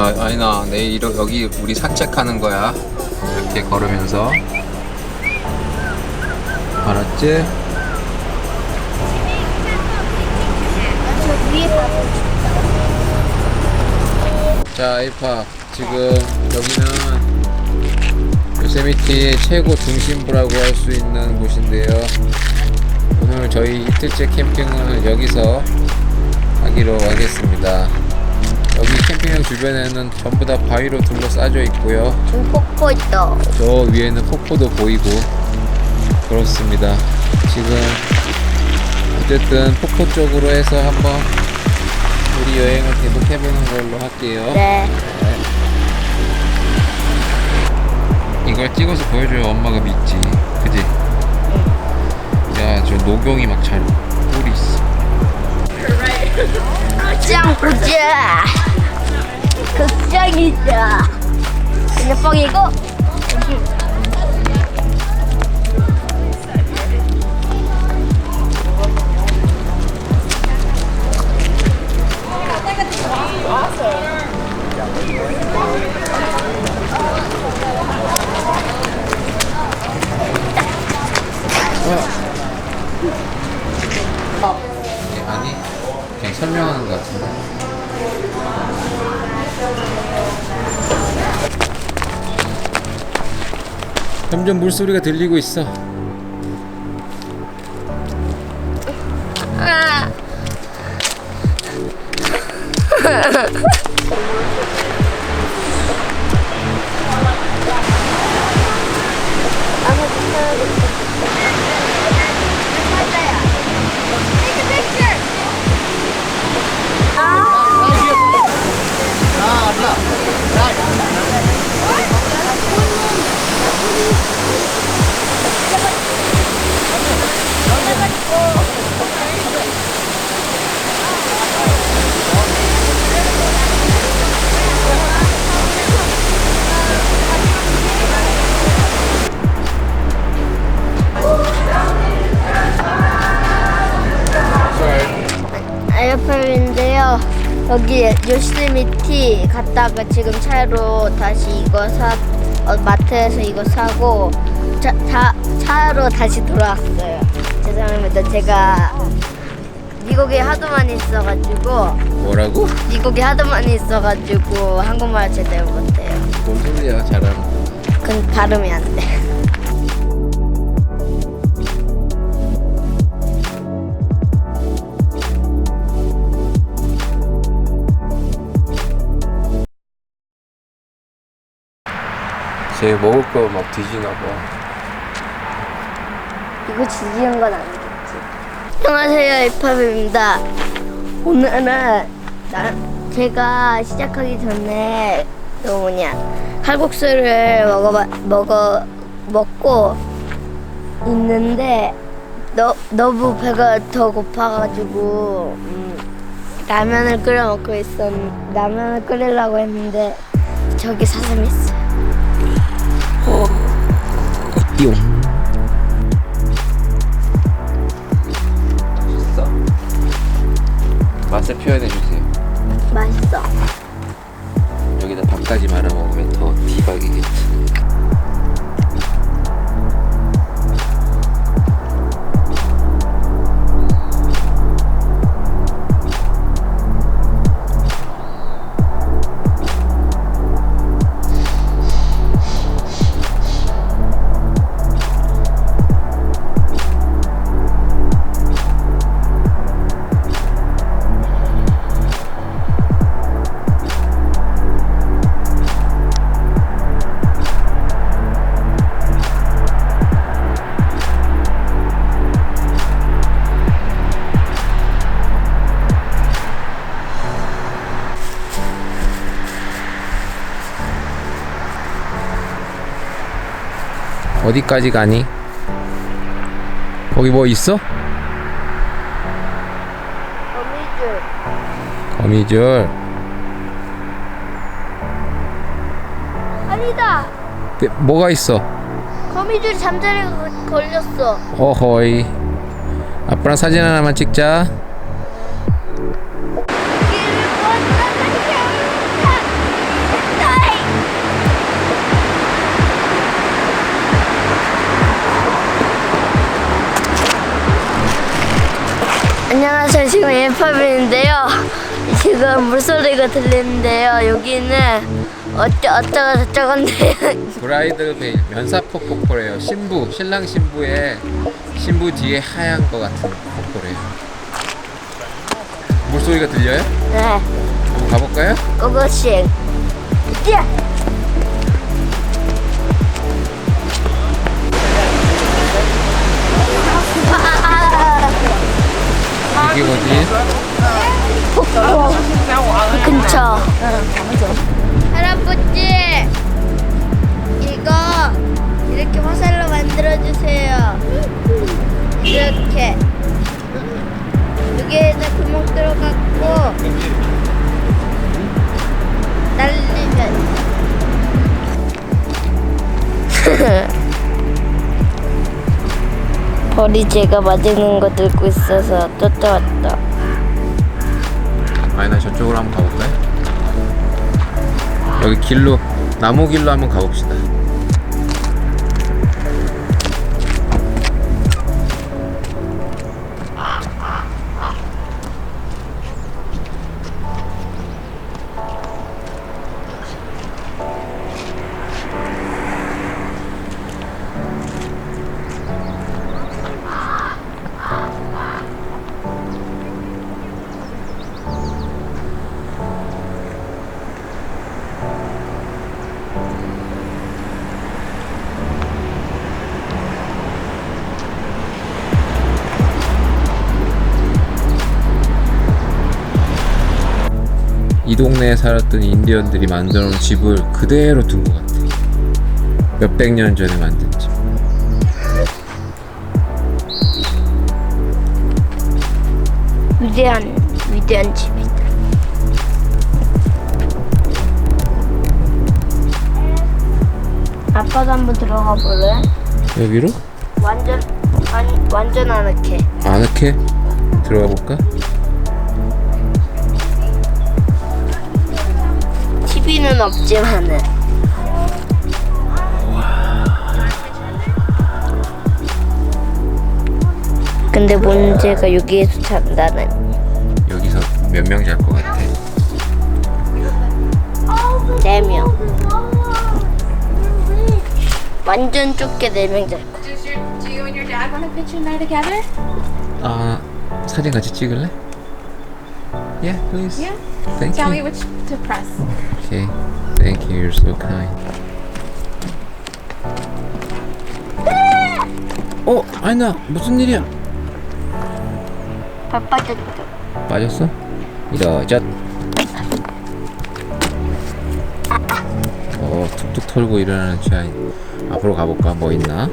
야, 아니나 내일 여기 우리 산책하는 거야. 이렇게 걸으면서. 알았지? 자, 아이파. 지금 여기는 요세미티의 최고 중심부라고 할 수 있는 곳인데요. 오늘 저희 이틀째 캠핑은 여기서 하기로 하겠습니다. 여기 캠핑장 주변에는 전부 다 바위로 둘러싸여 있고요. 지금 폭포 있다. 저 위에는 폭포도 보이고 그렇습니다. 지금 어쨌든 폭포 쪽으로 해서 한번 우리 여행을 계속해보는 걸로 할게요. 네. 이걸 찍어서 보여줘야 엄마가 믿지. 그지? 야, 저 노경이 막잘 뿔이 있어. 보자. 극장이다. 근데 뻥이고. 아니, 그냥 설명하는 것 같은데. 점점 물소리가 들리고 있어. 여기 요시미티 갔다가 지금 차로 다시 이거 사 어, 마트에서 이거 사고 차, 차, 차로 다시 돌아왔어요. 죄송합니다. 제가 미국에 하도 많이 있어가지고 뭐라고? 미국에 하도 많이 있어가지고 한국말 제대로 못해요. 뭔 소리야, 잘하는 거. 그 발음이 안 돼. 쟤 먹을 거 막 뒤지나 봐. 이거 지지는 건 아니겠지. 안녕하세요, 이팝입니다. 오늘은 나, 제가 시작하기 전에 그 뭐냐 칼국수를 먹어 먹어 먹고 있는데 너, 너무 배가 더 고파가지고 음, 라면을 끓여 먹고 있었 라면을 끓이려고 했는데 저기 사슴 있어 맛있어? 맛을 표현해 주세요. 어디까지 가니? 거기 뭐 있어? 거미줄. 거미줄. 아니다. 네, 뭐가 있어? 거미줄 잠자리에 거- 걸렸어. 어허이. 아빠랑 사진 하나만 찍자. 저 지금 일팝인데요. 지금 물소리가 들리는데요. 여기는 어쩌 어쩌고 저쩌건데 브라이덜 베일 면사포 폭포래요. 신부 신랑 신부의 신부 뒤에 하얀 거 같은 폭포래요. 물소리가 들려요? 네 한번 가볼까요? 고고싱. 예. 이게 뭐지? 근처. 할아버지, 이거 이렇게 화살로 만들어 주세요. 이렇게 여기에다 구멍 들어갔고 벌이 제가 맞는 거 들고 있어서 쫓아왔다. 아니 나 저쪽으로 한번 가볼까요? 여기 길로 나무 길로 한번 가봅시다. 동네에 살았던 인디언들이 만들어 놓은 집을 그대로 둔 것 같아. 몇백 년 전에 만든 집. 위대한 위대한 집이다. 아빠도 한번 들어가 볼래? 여기로? 완전 완, 완전 아늑해. 아늑해? 들어가 볼까? TV는 없지만은. 근데 문제가 여기에서 잔다는. 여기서 몇 명 잘 것 같아? 네 명. 완전 좁게 네명 잘. 거. Does your, do you and your dad want a picture now together? 아 사진 같이 찍을래? Yeah, please. Yeah. Thank Tell you. me which to press. Okay. Thank you. You're so kind. 어, 아니나 무슨 일이야? 발 빠졌죠. 빠졌어? 이러젓. 어, 툭툭 털고 일어나는 취향. 앞으로 가볼까? 뭐 있나?